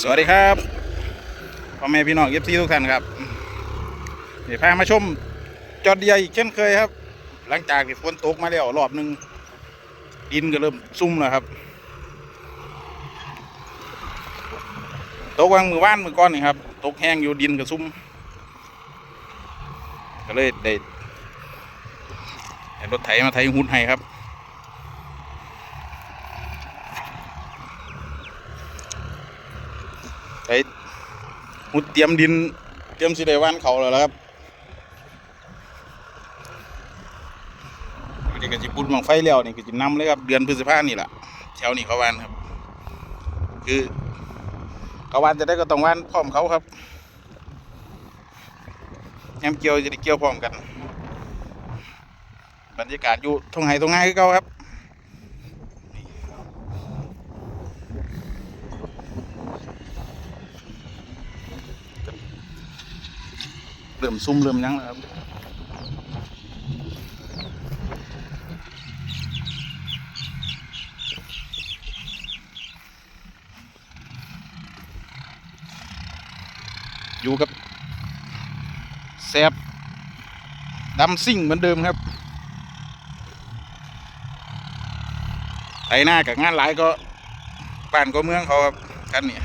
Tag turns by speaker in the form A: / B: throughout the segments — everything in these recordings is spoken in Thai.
A: สวัสดีครับพ่อแม่พี่น้องเอฟซีทุกท่านครับเดี๋ยวพามาชมจอดเดียอีกเช่นเคยครับ หลังจากที่ฝนตกมาแล้วรอบหนึ่งดินก็เริ่มซุ่มแล้วครับตกวางมือว่านมือก้อนนี่ครับตกแห้งอยู่ดินก็ซุ่มก็เลยได้ให้รถไถมาไถหุ่นให้ครับ หุดเตรียมดิน เตรียมสิได้ว่านเขาแล้วล่ะครับเดี๋ยวก็จะปุ่นบังไฟแล้วนี่ก็จะนำเลยครับ เดือนพฤษภานี่แหละแถวนี้เขาว่านครับ คือเขาว่านจะได้ก็ต้องว่านพร้อมเขาครับยามเกี่ยวจะได้เกี่ยวพร้อมกัน บรรยากาศอยู่ทงไห้ทงไห้คือเก่าครับ เริ่มซุ่มเริ่มยั้งแล้วครับอยู่กับแซบดำซิ่งเหมือนเดิมครับไถหน้ากับงานหลายก็บ้านก็เมืองเขาครับกันเนี่ย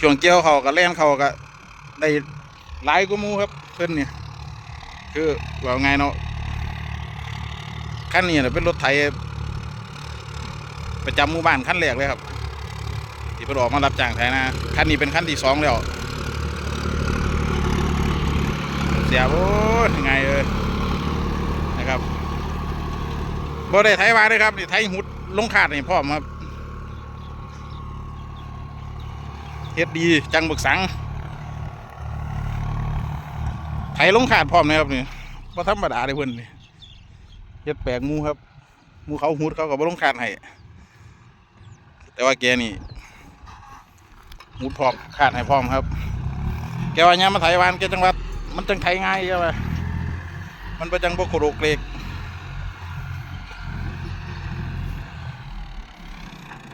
A: ช่วงเกี่ยวเขากับแล่นเขากับได้ หลายก็มูครับเพื่อนเนี่ยคือว่าไงเนาะคันนี้น่ะเป็นรถไถประจำหมู่บ้านคันแรกเลยครับ ที่เพิ่นออกมารับจ้างไถนะคันนี้เป็นคันที่สองแล้วเสียโอ้ยยังไงเอ้ยนะครับบ่ได้ไถวาเลยครับนี่ไถหุดลงขาดนี่พร้อมครับเฮ็ดดีจังบึกสัง ไถลงขาดพร้อมนะครับนี่ว่าธรรมดาเลยเพื่อนนี่เฮ็ดแปลกมูครับมูเขาหูดเขากับบ่ลงขาดให้แต่ว่าแกนี่หูดพร้อมขาดให้พร้อมครับ แกว่าเนี่ยมาไถวานแกจังหวัดมันจังไถง่ายใช่ไหมมันประจังบ่โคโรเกรก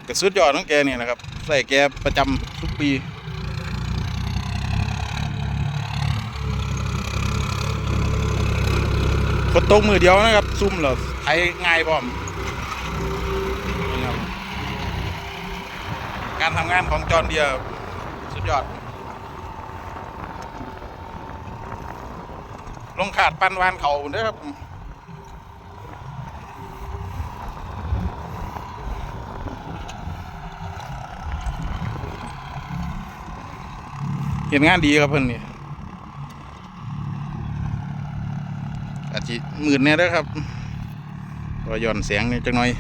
A: ก็สุดยอดของแกนี่นะครับ ใส่แกประจำทุกปี ฝนตกมือเดียวนะครับ ซุ่มเหรอไถง่ายพร้อมการทำงานของจอห์นเดียสุดยอด ลงขาดปันวานเขาเด้อครับเห็นงานดีครับเพิ่อนนี่ อาจจะห มื่นเนี่ยเด้อครับก็ย้อนเสียงนี่จังหน่อย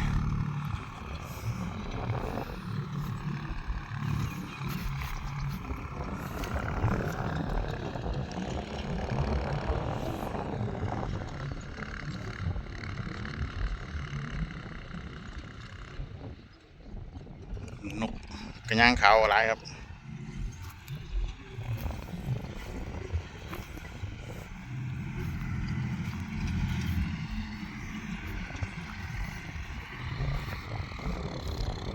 A: นกกระย่างขาวอะไรครับ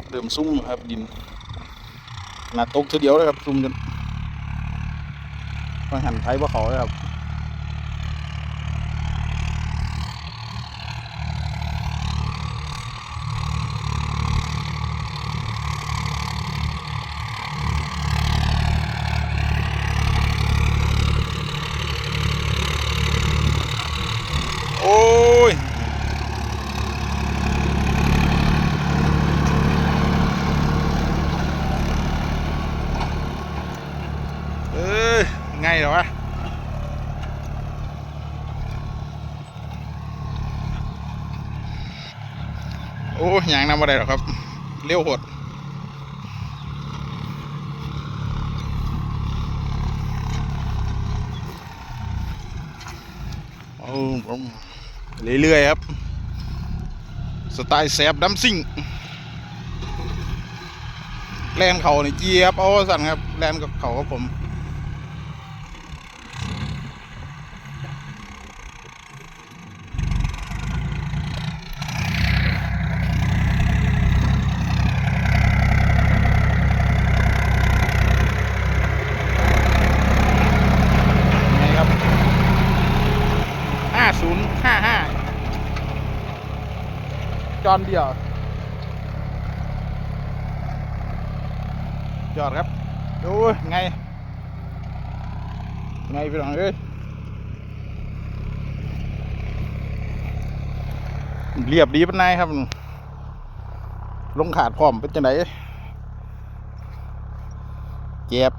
A: เริ่มซุ่มครับดินหนาตกเท่าเดียวเลยครับซุ่มจนฟังหันไทยว่าเขาเลยครับโอ้ย เอ้ยไงเหรอวะ โอ้ ยยางนำมาได้หรอครับเร็วหดโอ้ผมเรื่อยๆครับ สไตล์แสบดัมซิ่งแลนเขานี่เจี๊ยบเอาสั่นครับ แลนกับเขากับผม อนเดียวจอดครับดูไง ไงพี่น้องเอ้ยเรียบดีเป็นไงครับ ลงขาดพร้อมเป็นจังไดเจ็บ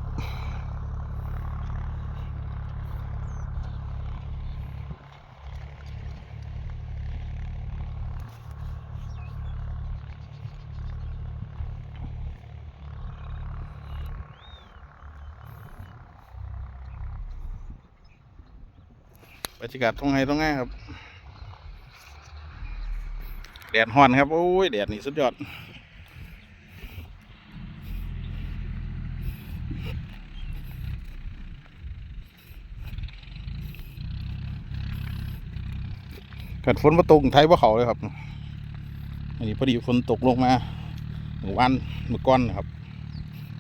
A: บรรยากาศตรงไงตรงไงครับแดดฮ้อนครับ โอ้ยแดดนี่สุดยอดกัดฝนมาตกไทยว่าเขาเลยครับอันนี้พอดีฝนตกลงมาเมื่อวานเมื่อก้อนนะครับ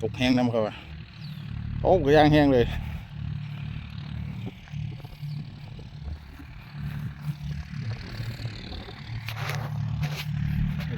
A: ตกแห้งน้ำเขาว่าโอ้ก็ย่างแห้งเลย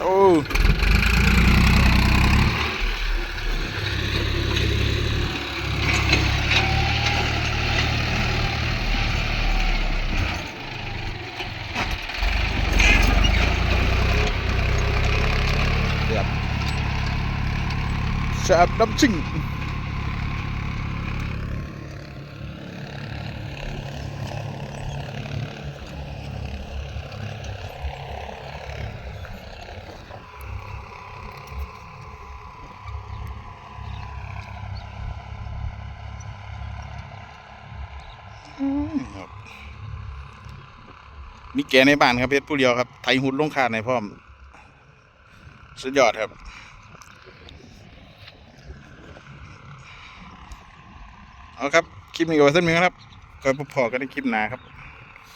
A: โอ้เดือด แซ่บน้ำจิ้งมีแกในบ้านครับเพชรผู้เดียวครับ ไทยหุดลงขาในพร้อม สุดยอดครับ เอาครับ คลิปนี้ก็ไว้เส้นมีครับก็พอกันในคลิปหน้าครับ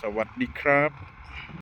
A: สวัสดีครับ